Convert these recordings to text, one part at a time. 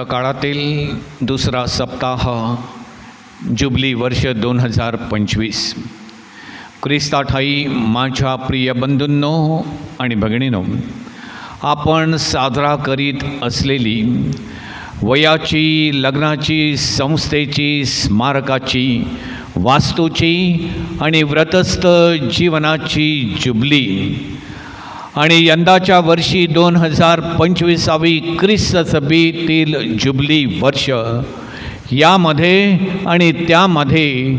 काळातील दुसरा सप्ताह जुबली वर्ष दोन हजार पंचवीस. क्रिस्ताठाई माझ्या प्रिय बंधूंनो आणि भगिनीनो आपण साजरा करीत असलेली वयाची लग्नाची संस्थेची स्मारकाची वास्तूची आणि व्रतस्थ जीवनाची जुबली आणि यंदाच्या वर्षी दोन हजार पंचवीसावी ख्रिस्तसभेतील जुबली वर्ष. यामध्ये आणि त्यामध्ये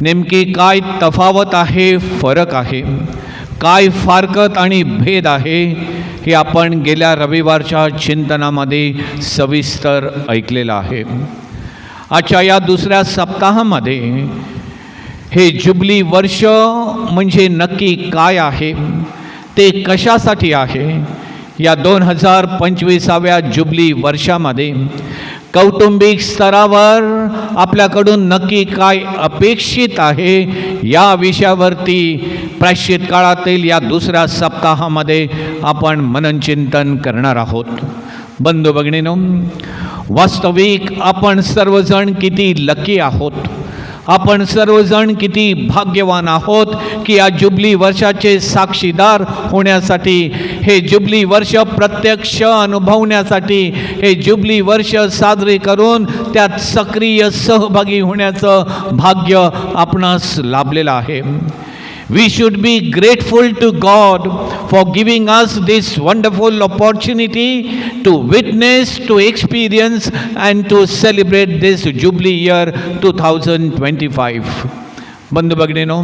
नेमकी काय तफावत आहे फरक आहे काय फारकत आणि भेद आहे हे आपण गेल्या रविवारच्या चिंतनामध्ये सविस्तर ऐकलेलं आहे. आजच्या या दुसऱ्या सप्ताहामध्ये हे जुबली वर्ष म्हणजे नक्की काय आहे? ते कशासाठी आहे? या दोन हजार पंचवीसाव्या जुबली वर्षामध्ये कौटुंबिक स्तरावर आपल्याकडून नक्की काय अपेक्षित आहे या विषयावरती प्राश्चित काळातील या दुसऱ्या सप्ताहामध्ये आपण मननचिंतन करणार आहोत. बंधू भगिनीनो वास्तविक आपण सर्वजण किती लकी आहोत? आपण सर्वजण किती भाग्यवान आहोत की या जुबली वर्षाचे साक्षीदार होण्यासाठी हे जुबली वर्ष प्रत्यक्ष अनुभवण्यासाठी हे जुबली वर्ष साजरे करून त्यात सक्रिय सहभागी होण्याचं भाग्य आपणास लाभलेलं आहे. We should be grateful to God for giving us this wonderful opportunity to witness, to experience, and to celebrate this Jubilee year 2025. बंधू भगिनीनो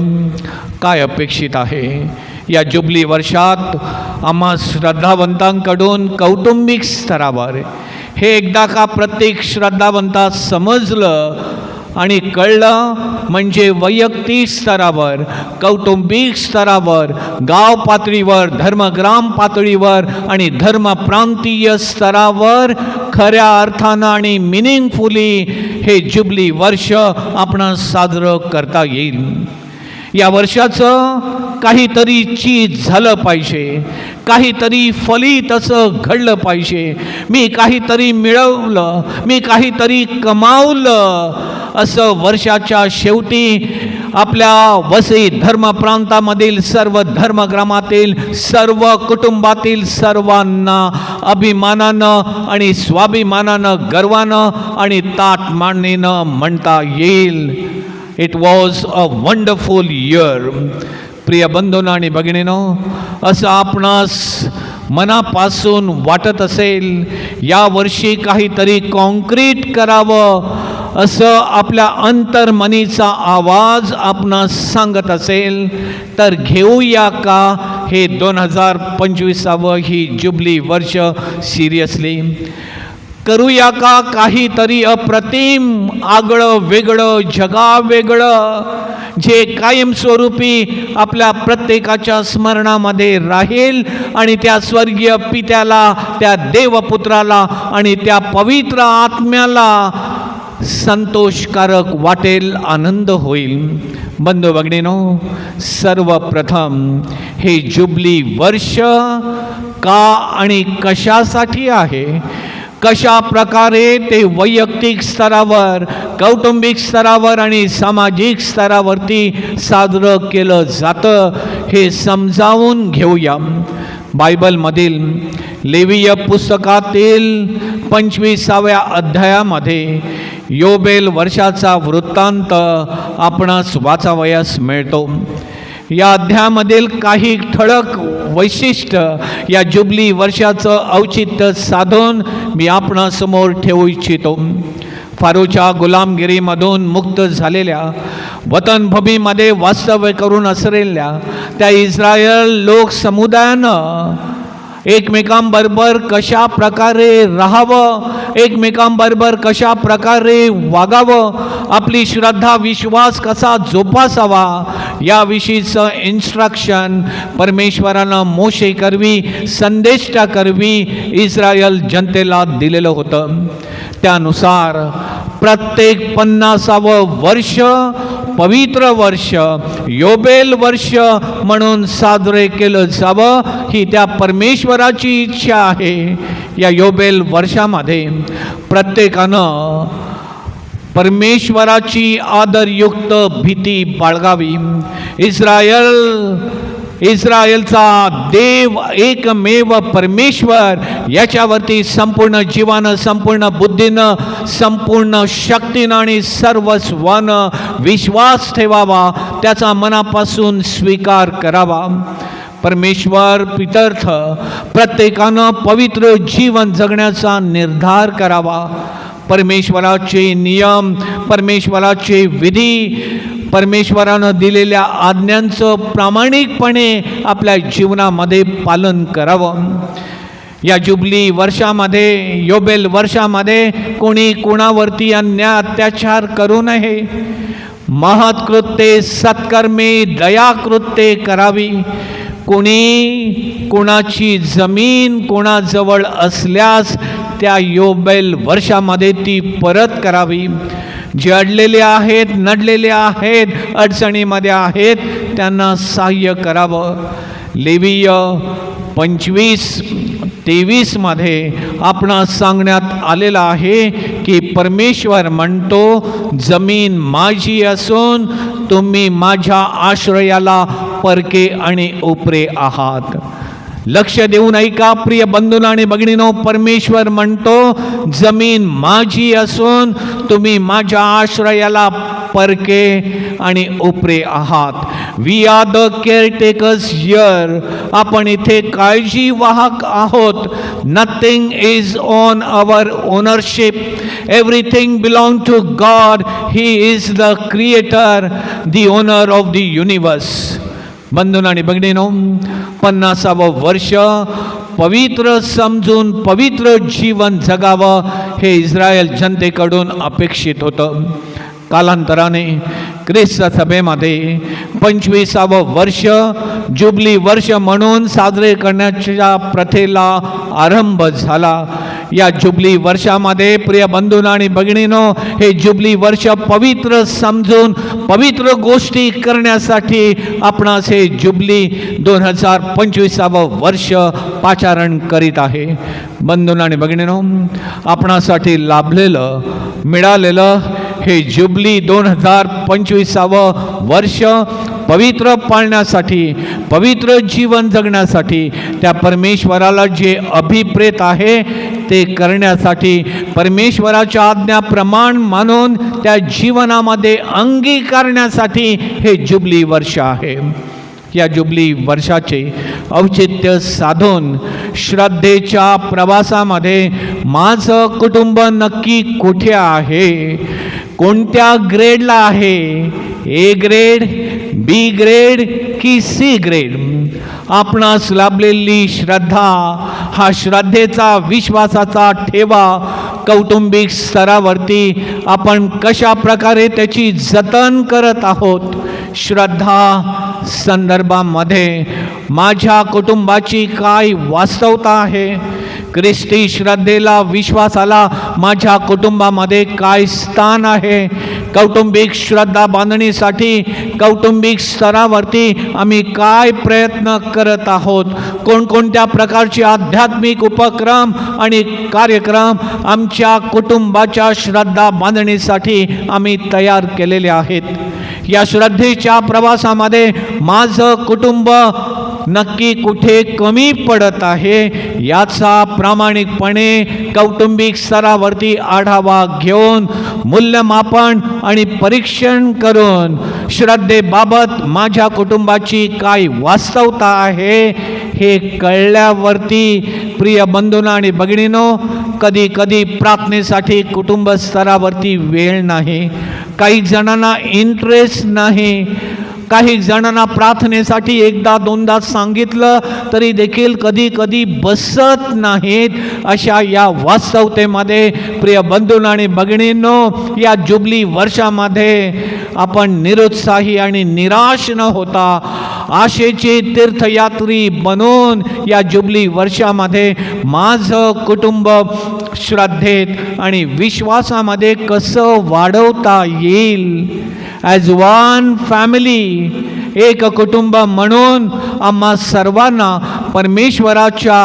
काय अपेक्षित आहे या जुबली वर्षात आम्हा श्रद्धावंतांकडून कौटुंबिक स्तरावर हे एकदा का प्रत्येक श्रद्धावंतास समजलं आणि कळलं म्हणजे वैयक्तिक स्तरावर कौटुंबिक स्तरावर गाव पातळीवर धर्मग्राम पातळीवर आणि धर्मप्रांतीय स्तरावर खऱ्या अर्थानं आणि मिनिंगफुली हे जुबली वर्ष आपण साजरं करता येईल. या वर्षाचं काहीतरी चीज झालं पाहिजे काहीतरी फलित असं घडलं पाहिजे. मी काहीतरी मिळवलं मी काहीतरी कमावलं असं वर्षाच्या शेवटी आपल्या वसई धर्मप्रांतामधील सर्व धर्मग्रामातील सर्व कुटुंबातील सर्वांना अभिमानानं आणि स्वाभिमानानं गर्वानं आणि ताट मांडणीनं म्हणता येईल. It was a wonderful year प्रिय बंधून आणि भगिनीनो असं आपणास मनापासून वाटत असेल या वर्षी काहीतरी कॉन्क्रीट करावं असं आपल्या अंतर्मनीचा आवाज आपणास सांगत असेल तर घेऊया का हे दोन हजार पंचवीसावं ही जुबली वर्ष? सिरियसली करूया का काहीतरी अप्रतिम आगळं वेगळं जगा वेगळं जे कायमस्वरूपी आपल्या प्रत्येकाच्या स्मरणामध्ये राहील आणि त्या स्वर्गीय पित्याला त्या देवपुत्राला आणि त्या पवित्र आत्म्याला संतोषकारक वाटेल आनंद होईल. बंधू भगिनीनो सर्वप्रथम हे जुबली वर्ष का आणि कशासाठी आहे? कशा प्रकारे ते वैयक्तिक स्तरावर कौटुंबिक स्तरावर आणि सामाजिक स्तरावरती साजरं केलं जातं हे समजावून घेऊया. बायबलमधील लेवीय पुस्तकातील पंचवीसाव्या अध्यायामध्ये योबेल वर्षाचा वृत्तांत आपणास वाचावयास मिळतो. या अध्यायामधील काही ठळक वैशिष्ट्य या जुबली वर्षाचं औचित्य साधून मी आपणासमोर ठेवू इच्छितो. फारूच्या गुलामगिरीमधून मुक्त झालेल्या वतनभूमीमध्ये वास्तव्य करून असलेल्या त्या इस्रायल लोक समुदायानं एकमेकांबरोबर कशा प्रकारे राहावं? एकमेकांबरोबर कशा प्रकारे वागावं? आपली श्रद्धा विश्वास कसा जोपासावा? याविषयीचं इन्स्ट्रक्शन परमेश्वरानं मोशे करवी संदेष्टा करवी इस्रायल जनतेला दिलेलं होतं. त्यानुसार प्रत्येक पन्नासावं वर्ष पवित्र वर्ष योबेल वर्ष म्हणून साजरे केलं जावं ही त्या परमेश्वराची इच्छा आहे. या योबेल वर्षामध्ये प्रत्येकानं परमेश्वराची आदरयुक्त भीती बाळगावी. इस्रायल इस्रायलचा देव एकमेव परमेश्वर याच्यावरती संपूर्ण जीवानं संपूर्ण बुद्धीनं संपूर्ण शक्तीनं आणि सर्वस्वानं विश्वास ठेवावा त्याचा मनापासून स्वीकार करावा. परमेश्वर पितर्थ प्रत्येकानं पवित्र जीवन जगण्याचा निर्धार करावा. परमेश्वराचे नियम परमेश्वराचे विधी परमेश्वरानं दिलेल्या आज्ञांचं प्रामाणिकपणे आपल्या जीवनामध्ये पालन करावं. या जुबली वर्षामध्ये योबेल वर्षामध्ये कोणी कोणावरती अन्याय अत्याचार करू नये. महत्कृत्ये सत्कर्मे दयाकृत्ये करावी. कोणी कोणाची जमीन कोणाजवळ असल्यास त्या योबेल वर्षामध्ये ती परत करावी. जे अडलेले आहेत नडलेले आहेत अडचणीमध्ये आहेत. त्यांना सहाय्य करावं. लेवीय पंचवीस तेवीसमध्ये आपण सांगण्यात आलेलं आहे की परमेश्वर म्हणतो जमीन माझी असून तुम्ही माझ्या आश्रयाला परके आणि उपरे आहात. लक्ष देऊन ऐका प्रिय बंधून आणि भगिनीनो परमेश्वर म्हणतो जमीन माझी असून तुम्ही माझ्या आश्रयाला परके आणि उपरे आहात. We are the caretakers here आपण इथे काळजी वाहक आहोत. Nothing is on our ownership everything belong to God he is the creator the owner of the universe बंधून आणि भगिनीनो पन्नासावं वर्ष पवित्र समजून पवित्र जीवन जगावं हे इस्रायल जनतेकडून अपेक्षित होतं. कालांतराने ख्रिस्त सभेमध्ये पंचवीसावं वर्ष जुबली वर्ष म्हणून साजरे करण्याच्या प्रथेला आरंभ झाला. या जुबली वर्षामध्ये प्रिय बंधून आणि भगिनीनो हे जुबली वर्ष पवित्र समजून पवित्र गोष्टी करण्यासाठी आपणास हे जुबली दोन हजार पंचवीसावं वर्ष पाचारण करीत आहे. बंधून आणि भगिनीनो आपणासाठी लाभलेलं मिळालेलं हे जुबली दोन हजार पंचवीसावं वर्ष पवित्र पाळण्यासाठी पवित्र जीवन जगण्यासाठी त्या परमेश्वराला जे अभिप्रेत आहे ते करण्यासाठी परमेश्वराच्या आज्ञा प्रमाण मानून त्या जीवनामध्ये अंगीकारण्यासाठी हे जुबली वर्ष आहे. या जुबली वर्षाचे औचित्य साधून श्रद्धेच्या प्रवासामध्ये माझं कुटुंब नक्की कुठे आहे? कोणत्या ग्रेडला आहे? ए ग्रेड बी ग्रेड की सी ग्रेड आपणास लाभलेली श्रद्धा हा श्रद्धेचा विश्वासाचा ठेवा कौटुंबिक स्तरावरती आपण कशा प्रकारे त्याची जतन करत आहोत? श्रद्धा संदर्भामध्ये माझ्या कुटुंबाची काय वास्तवता आहे? ख्रिस्ती श्रद्धेला विश्वासाला माझ्या कुटुंबामध्ये काय स्थान आहे? कौटुंबिक श्रद्धा बांधणीसाठी कौटुंबिक स्तरावरती आम्ही काय प्रयत्न करत आहोत? कोणकोणत्या प्रकारचे आध्यात्मिक उपक्रम आणि कार्यक्रम आमच्या कुटुंबाच्या श्रद्धा बांधणीसाठी आम्ही तयार केलेले आहेत? या श्रद्धेच्या प्रवासामध्ये माझं कुटुंब नक्की कुठे कमी पडत आहे याचा प्रामाणिकपणे कौटुंबिक स्तरावरती आढावा घेऊन मूल्यमापन आणि परीक्षण करून श्रद्धेबाबत माझ्या कुटुंबाची काय वास्तवता आहे हे कळल्यावरती प्रिय बंधूंना आणि भगिनीनो कधी कधी प्रार्थनेसाठी कुटुंब स्तरावरती वेळ नाही. काही जणांना इंटरेस्ट नाही. काही जणांना प्रार्थनेसाठी एकदा दोनदा सांगितलं तरी देखील कधी कधी बसत नाहीत. अशा या वास्तवतेमध्ये प्रिय बंधून आणि भगिनींनो या जुबली वर्षामध्ये आपण निरुत्साही आणि निराश न होता आशेचे तीर्थयात्री बनून या जुबली वर्षामध्ये माझं कुटुंब श्रद्धेत आणि विश्वासामध्ये कसं वाढवता येईल? ॲज वन फॅमिली एक कुटुंब म्हणून आम्हा सर्वांना परमेश्वराच्या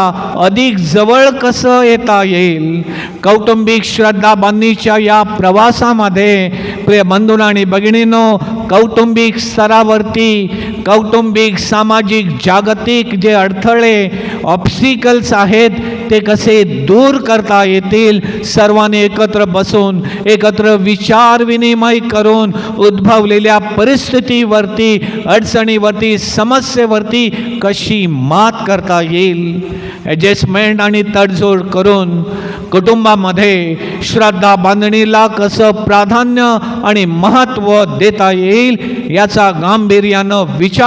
अधिक जवळ कसं येता येईल? कौटुंबिक श्रद्धा बांधणीच्या या प्रवासामध्ये प्रिय बंधून आणि भगिनीनो कौटुंबिक स्तरावरती कौटुंबिक सामाजिक जागतिक जे अडथळे ऑब्स्टिकल्स आहेत ते कसे दूर करता येतील? सर्वांनी एकत्र बसून एकत्र विचार विनिमय करून उद्भवलेल्या परिस्थितीवरती अडचणीवरती समस्येवरती कशी मात करता येईल? ॲडजस्टमेंट आणि तडजोड करून कुटुंबामध्ये श्रद्धा बांधणीला कसं प्राधान्य आणि महत्त्व देता येईल याचा गांभीर्यानं विचार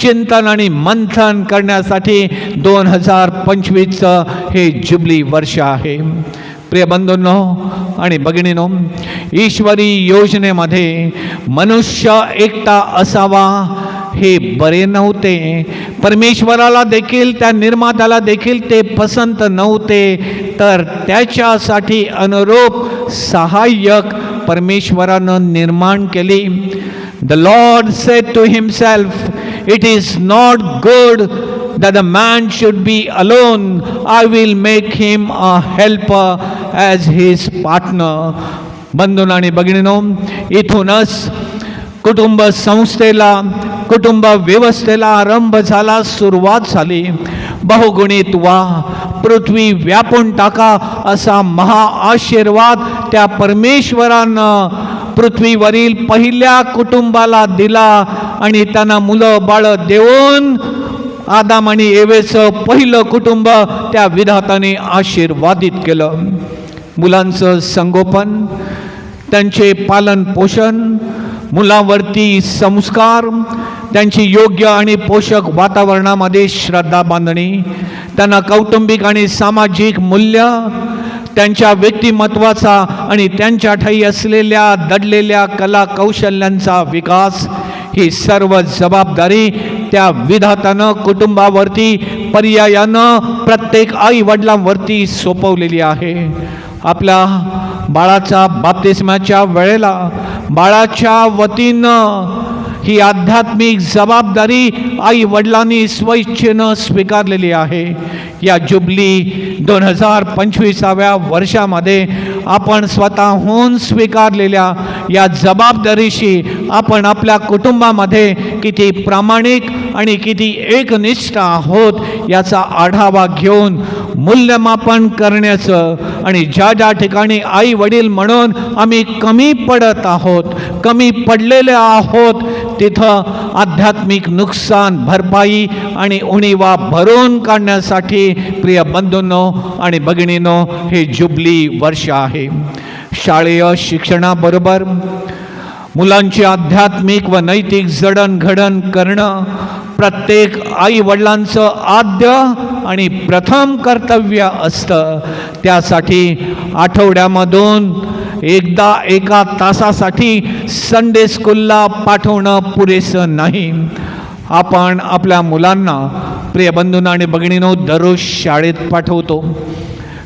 चिंतन आणि मंथन करण्यासाठी दोन हजार पंचवीसचं हे जुबली वर्ष आहे. प्रिय बंधूंनो आणि भगिनीनो ईश्वरी योजनेमध्ये मनुष्य एकटा असावा हे बरे नव्हते. परमेश्वराला देखील त्या निर्मात्याला देखील ते पसंत नव्हते. तर त्याच्यासाठी अनुरूप सहाय्यक परमेश्वरानं निर्माण केली. The Lord said to himself it is not good that a man should be alone. I will make him a helper as his partner. बंधून आणि बघिणीनो इथूनच कुटुंब संस्थेला कुटुंब व्यवस्थेला आरंभ झाला सुरुवात झाली बहुगुणित वा पृथ्वी व्यापून टाका असा महा आशीर्वाद त्या परमेश्वरानं पृथ्वीवरील पहिल्या कुटुंबाला दिला आणि त्यांना मुलं बाळं देऊन आदाम आणि एवेचं पहिलं कुटुंब त्या विधाताने आशीर्वादित केलं. मुलांचं संगोपन त्यांचे पालन पोषण मुलांवरती संस्कार त्यांची योग्य आणि पोषक वातावरणामध्ये श्रद्धा बांधणी त्यांना कौटुंबिक आणि सामाजिक मूल्य त्यांच्या व्यक्तिमत्वाचा आणि त्यांच्या ठाई असलेल्या दडलेल्या कला कौशल्यांचा विकास. ही सर्व जबाबदारी त्या विधातानं कुटुंबावरती पर्यायानं प्रत्येक आई वडिलांवरती सोपवलेली आहे. आपल्या बाळाचा बाप्तिस्माच्या वेळेला बाळाच्या वतीनं ही आध्यात्मिक जबाबदारी आई वडिलांनी स्वइच्छेनं स्वीकारलेली आहे. या जुबली दोन हजार पंचवीसाव्या वर्षामध्ये आपण स्वतःहून स्वीकारलेल्या या जबाबदारीशी आपण आपल्या कुटुंबामध्ये किती प्रामाणिक आणि किती एकनिष्ठ आहोत याचा आढावा घेऊन मूल्यमापन करण्याचं आणि ज्या ज्या ठिकाणी आई वडील म्हणून आम्ही कमी पडत आहोत कमी पडलेले आहोत तिथं आध्यात्मिक नुकसान भरपाई आणि उणीवा भरून काढण्यासाठी प्रिय बंधूंनो आणि भगिनीनो हे जुबली वर्ष आहे. शाळेय शिक्षणाबरोबर मुलांची आध्यात्मिक व नैतिक जडणघडण करणं प्रत्येक आई वडिलांचं आद्य आणि प्रथम कर्तव्य असतं. त्यासाठी आठवड्यामधून एकदा एका तासासाठी संडे स्कूलला पाठवणं पुरेसं नाही. आपण आपल्या मुलांना प्रिय बंधूंना आणि भगिनीनो दररोज शाळेत पाठवतो.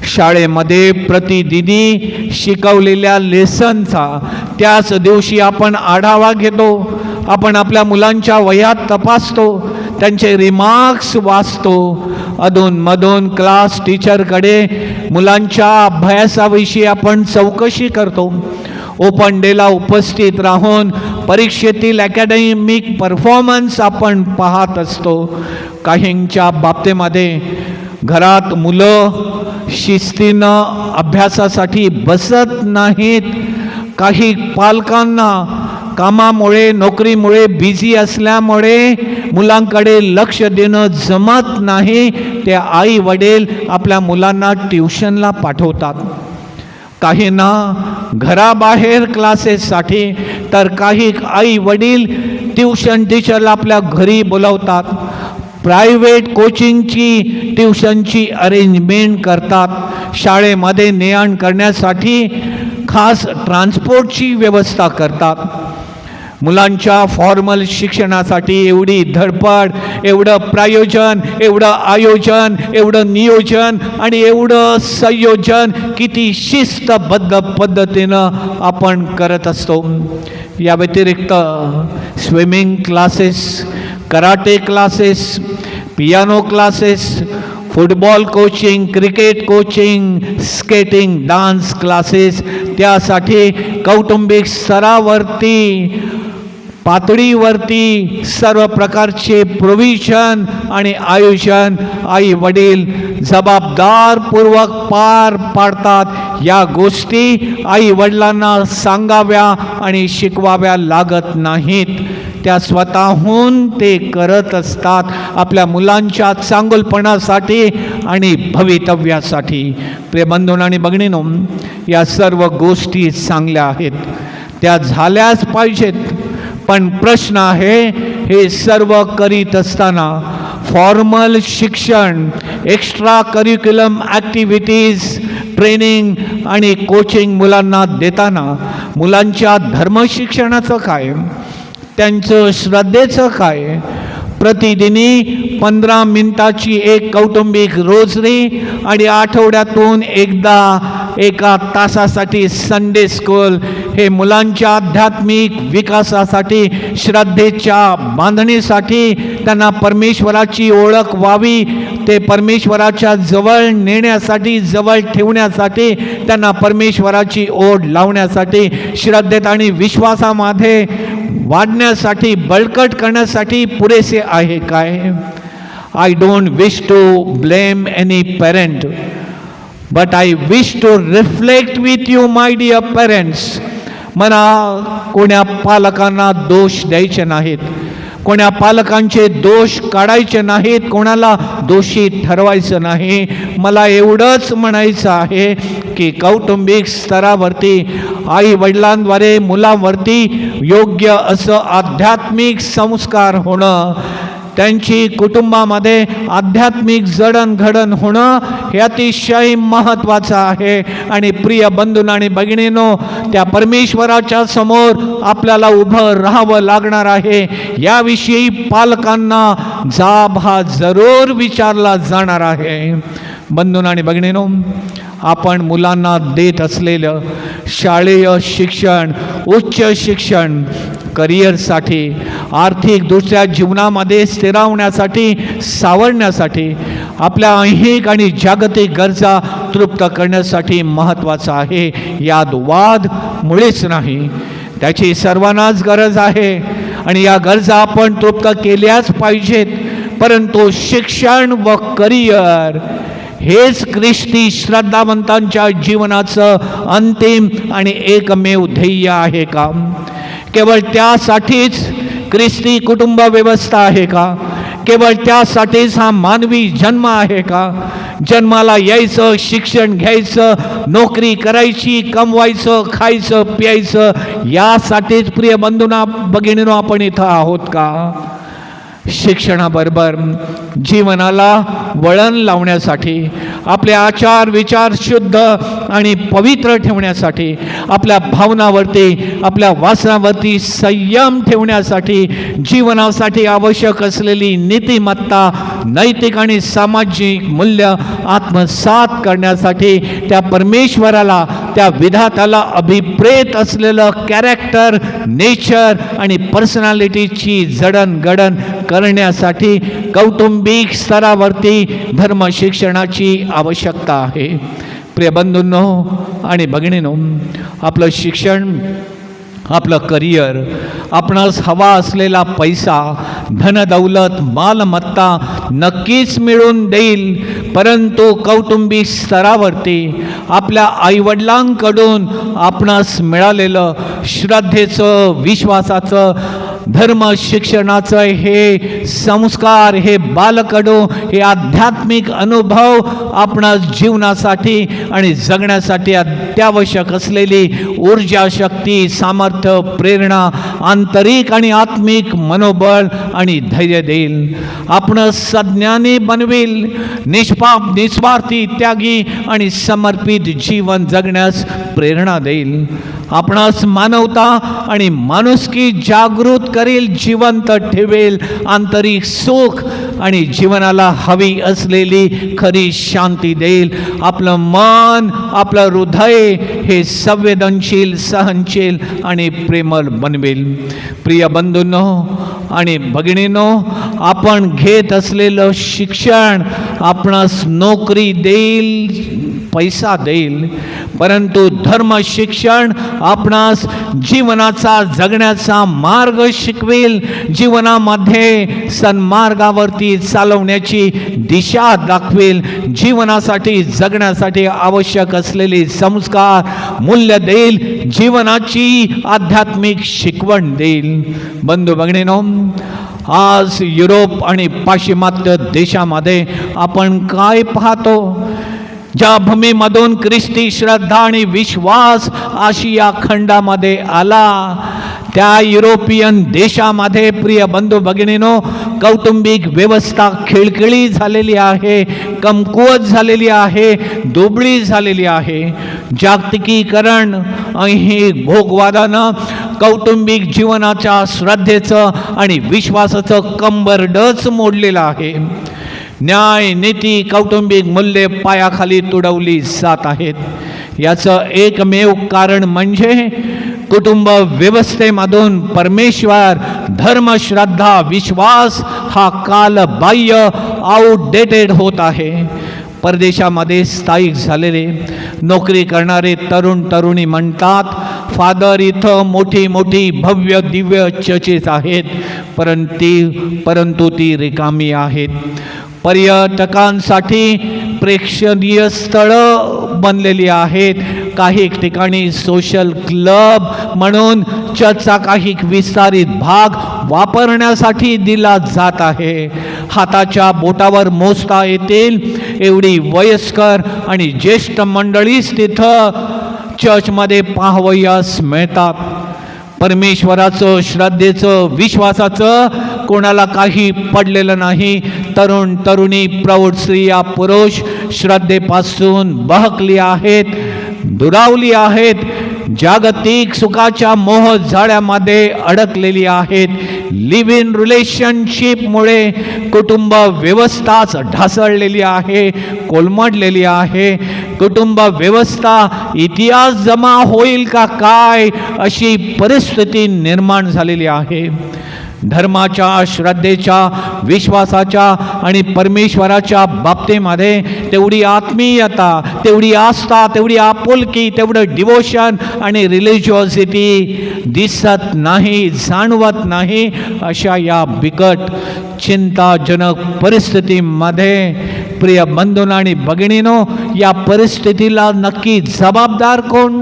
शाळेमध्ये प्रतिदिनी शिकवलेल्या लेसनचा त्याच दिवशी आपण आढावा घेतो. आपण आपल्या मुलांच्या वयात तपासतो. त्यांचे रिमार्क्स वाचतो. अधूनमधून क्लास टीचरकडे मुलांच्या अभ्यासाविषयी आपण चौकशी करतो. ओपन डेला उपस्थित राहून परीक्षेतील अकॅडमिक परफॉर्मन्स आपण पाहत असतो. काहींच्या बाबतीमध्ये घरात मुलं शिस्तीनं अभ्यासासाठी बसत नाहीत. काही पालकांना कामामुळे नोकरीमुळे बिझी असल्यामुळे मुलांकडे लक्ष देणं जमत नाही. ते आई वडील आपल्या मुलांना ट्युशनला पाठवतात. काहींना घराबाहेर क्लासेससाठी तर काही आई वडील ट्युशन टीचरला आपल्या घरी बोलवतात. प्रायव्हेट कोचिंगची ट्युशनची अरेंजमेंट करतात. शाळेमध्ये ने आण करण्यासाठी खास ट्रान्सपोर्टची व्यवस्था करतात. मुलांच्या फॉर्मल शिक्षणासाठी एवढी धडपड एवढं प्रायोजन एवढं आयोजन एवढं नियोजन आणि एवढं संयोजन किती शिस्तबद्ध पद्धतीनं आपण करत असतो. या व्यतिरिक्त swimming classes karate classes piano classes football coaching cricket coaching skating dance classes त्यासाठी कौटुंबिक स्तरावरती पातळीवरती सर्व प्रकारचे प्रोव्हिजन आणि आयोजन आई वडील जबाबदारपूर्वक पार पाडतात. या गोष्टी आई वडिलांना सांगाव्या आणि शिकवाव्या लागत नाहीत. त्या स्वतःहून ते करत असतात. आपल्या मुलांच्या चांगलपणासाठी आणि भवितव्यासाठी. प्रेबंधून आणि बघणीनो या सर्व गोष्टी चांगल्या आहेत. त्या झाल्याच पाहिजेत. पण प्रश्न आहे हे सर्व करीत असताना फॉर्मल शिक्षण एक्स्ट्रा करिक्युलम ॲक्टिव्हिटीज ट्रेनिंग आणि कोचिंग मुलांना देताना मुलांच्या धर्मशिक्षणाचं काय त्यांचं श्रद्धेचं काय प्रतिदिनी पंधरा मिनिटाची एक कौटुंबिक रोजरी आणि आठवड्यातून एकदा एका तासासाठी संडे स्कूल हे मुलांच्या आध्यात्मिक विकासासाठी श्रद्धेच्या बांधणीसाठी त्यांना परमेश्वराची ओळख व्हावी ते परमेश्वराच्या जवळ नेण्यासाठी जवळ ठेवण्यासाठी त्यांना परमेश्वराची ओढ लावण्यासाठी श्रद्धेत आणि विश्वासामध्ये वाढण्यासाठी बळकट करण्यासाठी पुरेसे आहे काय? I don't wish to blame any parent but I wish to reflect with you my dear parents मला कोण्या पालकांना दोष द्यायचे नाहीत. कोण्या पालकांचे दोष काढायचे नाहीत कोणाला दोषी ठरवायचं नाही. मला एवढंच म्हणायचं आहे की कौटुंबिक स्तरावरती आई वडिलांद्वारे मुलांवरती योग्य असं आध्यात्मिक संस्कार होणं त्यांची कुटुंबामध्ये आध्यात्मिक जडणघडण होणं हे अतिशय महत्त्वाचं आहे. आणि प्रिय बंधून आणि भगिनीनो त्या परमेश्वराच्या समोर आपल्याला उभं राहावं लागणार आहे. याविषयी पालकांना जाब हा जरूर विचारला जाणार आहे. बंधून आणि भगिनीनो आपण मुलांना देत असलेलं शालेय शिक्षण उच्च शिक्षण करिअरसाठी आर्थिकदृष्ट्या जीवनामध्ये स्थिरावण्यासाठी सावरण्यासाठी आपल्या ऐहिक आणि जागतिक गरजा तृप्त करण्यासाठी महत्त्वाचं आहे. यात वाद मुळेच नाही. त्याची सर्वांनाच गरज आहे आणि या गरजा आपण तृप्त केल्याच पाहिजेत. परंतु शिक्षण व करिअर हेच ख्रिस्ती श्रद्धावंतांच्या जीवनाचं अंतिम आणि एकमेव ध्येय आहे का? केवळ त्यासाठीच ख्रिस्ती कुटुंब व्यवस्था आहे का? केवळ त्यासाठीच हा मानवी जन्म आहे का? जन्माला यायचं शिक्षण घ्यायचं नोकरी करायची कमवायचं खायचं प्यायचं यासाठीच प्रिय बंधूना भगिनीनो आपण इथं आहोत का? शिक्षणाबरोबर जीवनाला वळण लावण्यासाठी आपले आचार विचार शुद्ध आणि पवित्र ठेवण्यासाठी आपल्या भावनावरती आपल्या वासनावरती संयम ठेवण्यासाठी जीवनासाठी आवश्यक असलेली नीतिमत्ता नैतिक आणि सामाजिक मूल्य आत्मसात करण्यासाठी त्या परमेश्वराला त्या विधाताला अभिप्रेत असलेलं कॅरेक्टर नेचर आणि पर्सनॅलिटीची जडणगडण करण्यासाठी कौटुंबिक स्तरावरती धर्म शिक्षणाची आवश्यकता आहे. प्रिय बंधूंनो आणि भगिनीनो आपलं शिक्षण आपलं करिअर आपणास हवा असलेला पैसा धनदौलत मालमत्ता नक्कीच मिळून देईल. परंतु कौटुंबिक स्तरावरती आपल्या आईवडिलांकडून आपणास मिळालेलं श्रद्धेचं विश्वासाचं धर्म शिक्षणाचं हे संस्कार हे बालकडो हे आध्यात्मिक अनुभव आपणास जीवनासाठी आणि जगण्यासाठी अत्यावश्यक असलेली ऊर्जा शक्ती सामर्थ्य प्रेरणा आंतरिक आणि आत्मिक मनोबळ आणि धैर्य देईल. आपण सज्ञानी बनवेल. निष्पाप निस्वार्थी त्यागी आणि समर्पित जीवन जगण्यास प्रेरणा देईल. आपणास मानवता आणि माणुसकी जागृत करेल जिवंत ठेवेल. आंतरिक सुख आणि जीवनाला हवी असलेली खरी शांती देईल. आपलं मन आपलं हृदय हे संवेदनशील सहनशील आणि प्रेमळ बनवेल. प्रिय बंधूंनो आणि भगिनीनो आपण घेत असलेलं शिक्षण आपणास नोकरी देईल पैसा देईल परंतु धर्म शिक्षण आपणास जीवनाचा जगण्याचा मार्ग शिकवेल. जीवनामध्ये सन्मार्गावरती चालवण्याची दिशा दाखवेल. जीवनासाठी जगण्यासाठी आवश्यक असलेले संस्कार मूल्य देईल. जीवनाची आध्यात्मिक शिकवण देईल. बंधू भगिनीनो आज युरोप आणि पाश्चिमात्य देशामध्ये आपण काय पाहतो? ज्या भूमीमधून ख्रिस्ती श्रद्धा आणि विश्वास आशिया खंडामध्ये आला त्या युरोपियन देशामध्ये प्रिय बंधू भगिनीनो कौटुंबिक व्यवस्था खिळखिळी झालेली आहे कमकुवत झालेली आहे दुबळी झालेली आहे. जागतिकीकरण ही भोगवादानं कौटुंबिक जीवनाच्या श्रद्धेचं आणि विश्वासाचं कंबरडच मोडलेलं आहे. न्याय नीती कौटुंबिक मूल्ये पायाखाली तुडवली जात आहेत. याचं एकमेव कारण म्हणजे कुटुंब व्यवस्थेमधून परमेश्वर धर्म श्रद्धा विश्वास हा कालबाह्य आउटडेटेड होत आहे. परदेशामध्ये स्थायिक झालेले नोकरी करणारे तरुण तरुणी म्हणतात फादर इथं मोठी मोठी भव्य दिव्य चर्चेस आहेत परंतु परंतु ती रिकामी आहेत. पर्यटकांसाठी प्रेक्षणीय स्थळं बनलेली आहेत. काही ठिकाणी सोशल क्लब म्हणून चर्चचा काही विस्तारित भाग वापरण्यासाठी दिला जात आहे. हाताच्या बोटावर मोजता येतील एवढी वयस्कर आणि ज्येष्ठ मंडळीच तिथं चर्चमध्ये पाहावयास मिळतात. परमेश्वराचं श्रद्धेचं विश्वासाचं कोणाला काही पडलेलं नाही तरुण तरुणी प्रौढ स्त्रिया पुरुष श्रद्धेपासून बहकली आहेत दुरावली आहेत जागतिक सुखाच्या मोह जाळ्यामध्ये अडकलेली आहेत. लिव्ह इन रिलेशनशिपमुळे कुटुंब व्यवस्थाच ढासळलेली आहे कोलमडलेली आहे. कुटुंब व्यवस्था इतिहास जमा होईल का काय अशी परिस्थिती निर्माण झालेली आहे. धर्माच्या श्रद्धेच्या विश्वासाच्या आणि परमेश्वराच्या बाबतीमध्ये तेवढी आत्मीयता तेवढी आस्था तेवढी आपुलकी तेवढं डिवोशन आणि रिलिजिओसिटी दिसत नाही जाणवत नाही अशा या बिकट चिंताजनक परिस्थितीमध्ये प्रिय बंधून आणि भगिनीनो या परिस्थितीला नक्की जबाबदार कोण?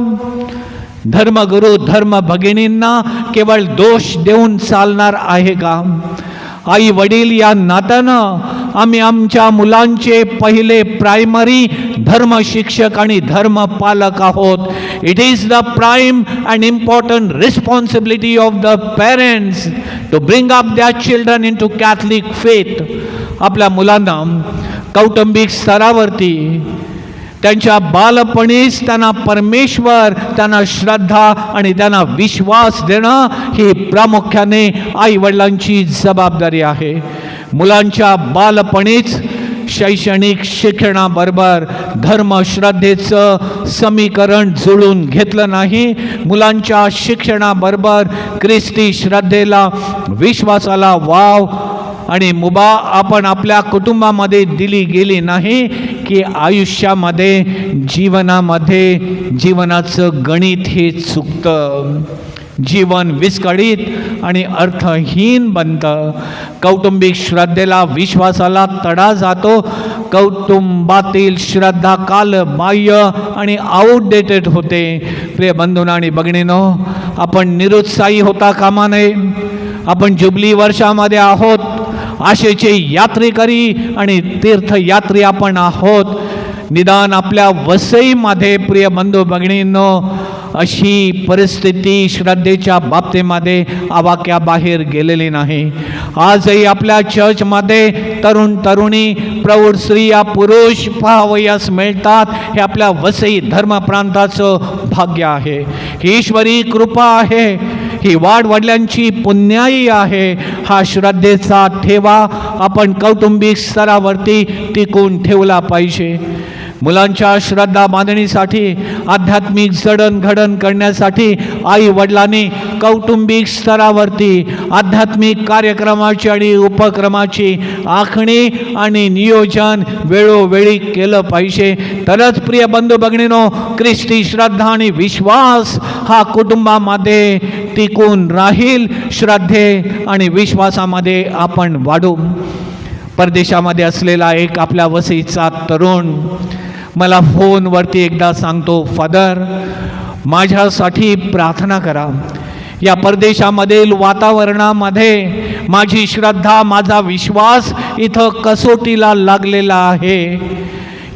धर्मगुरू धर्म भगिनींना केवळ दोष देऊन चालणार आहे का? आई वडील या नात्यानं आम्ही आमच्या मुलांचे पहिले प्रायमरी धर्म शिक्षक आणि धर्म पालक आहोत. It is the prime and important responsibility of the parents to bring up that children into Catholic faith आपल्या मुलांना कौटुंबिक स्तरावरती त्यांच्या बालपणीच त्यांना परमेश्वर त्यांना श्रद्धा आणि त्यांना विश्वास देणं ही प्रामुख्याने आईवडिलांची जबाबदारी आहे. मुलांच्या बालपणीच शैक्षणिक शिक्षणाबरोबर धर्मश्रद्धेचं समीकरण जुळून घेतलं नाही मुलांच्या शिक्षणाबरोबर ख्रिस्ती श्रद्धेला विश्वासाला वाव आणि मुबा आपण आपल्या कुटुंबामध्ये दिली गेली नाही की आयुष्यामध्ये जीवनामध्ये जीवनाचं गणित हे चुकतं. जीवन विस्कळीत आणि अर्थहीन बनतं. कौटुंबिक श्रद्धेला विश्वासाला तडा जातो. कौटुंबातील श्रद्धा काल बाह्य आणि आउटडेटेड होते. प्रिय बंधूंनो आणि बघणीनो आपण निरुत्साही होता कामा नये. आपण जुबली वर्षामध्ये आहोत. आशेचे यात्रेकरी आणि तीर्थयात्री आपण आहोत. निदान आपल्या वसईमध्ये प्रिय बंधू भगिनींनो अशी परिस्थिती श्रद्धेच्या बाबतीमध्ये आवाक्याबाहेर गेलेली नाही. आजही आपल्या चर्चमध्ये तरुण तरुणी प्रौढ स्त्रिया पुरुष पाहावयास मिळतात. हे आपल्या वसई धर्मप्रांताचं भाग्य आहे. ही ईश्वरी कृपा आहे. ही वाढ वडिलांची पुण्याई आहे. हा श्रद्धेचा ठेवा. आपण कौटुंबिक स्तरावरती टिकून ठेवला पाहिजे. मुलांच्या श्रद्धा बांधणीसाठी आध्यात्मिक जडणघडण करण्यासाठी आई वडिलांनी कौटुंबिक स्तरावरती आध्यात्मिक कार्यक्रमाची आणि उपक्रमाची आखणी आणि नियोजन वेळोवेळी केलं पाहिजे. तरच प्रिय बंधू भगिनीनो ख्रिस्ती श्रद्धा आणि विश्वास हा कुटुंबामध्ये टिकून राहील श्रद्धे आणि विश्वासामध्ये आपण वाढू. परदेशामध्ये असलेला एक आपल्या वसईचा तरुण मला फोनवरती एकदा सांगतो फादर माझ्यासाठी प्रार्थना करा. या परदेशामधील वातावरणामध्ये माझी श्रद्धा माझा विश्वास इथं कसोटीला लागलेला आहे.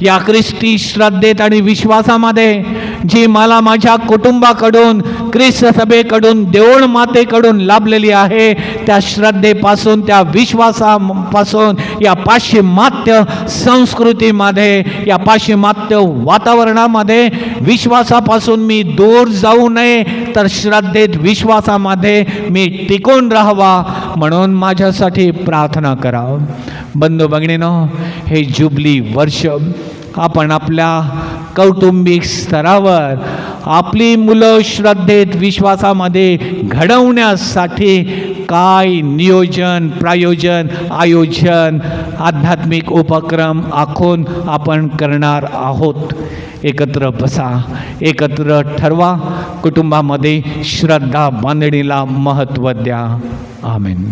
या ख्रिस्ती श्रद्धेत आणि विश्वासामध्ये जी मला माझ्या कुटुंबाकडून ख्रिस्त सभेकडून देऊळ मातेकडून लाभलेली आहे त्या श्रद्धेपासून त्या विश्वासापासून या पाश्चिमात्य संस्कृतीमध्ये या पाश्चिमात्य वातावरणामध्ये विश्वासापासून मी दूर जाऊ नये तर श्रद्धेत विश्वासामध्ये मी टिकून राहावा म्हणून माझ्यासाठी प्रार्थना करा. बंधू भगिनीनं हे जुबली वर्ष आपण आपल्या कौटुंबिक स्तरावर आपली मुलं श्रद्धेत विश्वासामध्ये घडवण्यासाठी काय नियोजन प्रायोजन आयोजन आध्यात्मिक उपक्रम आखून आपण करणार आहोत. एकत्र बसा एकत्र ठरवा कुटुंबामध्ये श्रद्धा बांधणीला महत्त्व द्या. आमेन.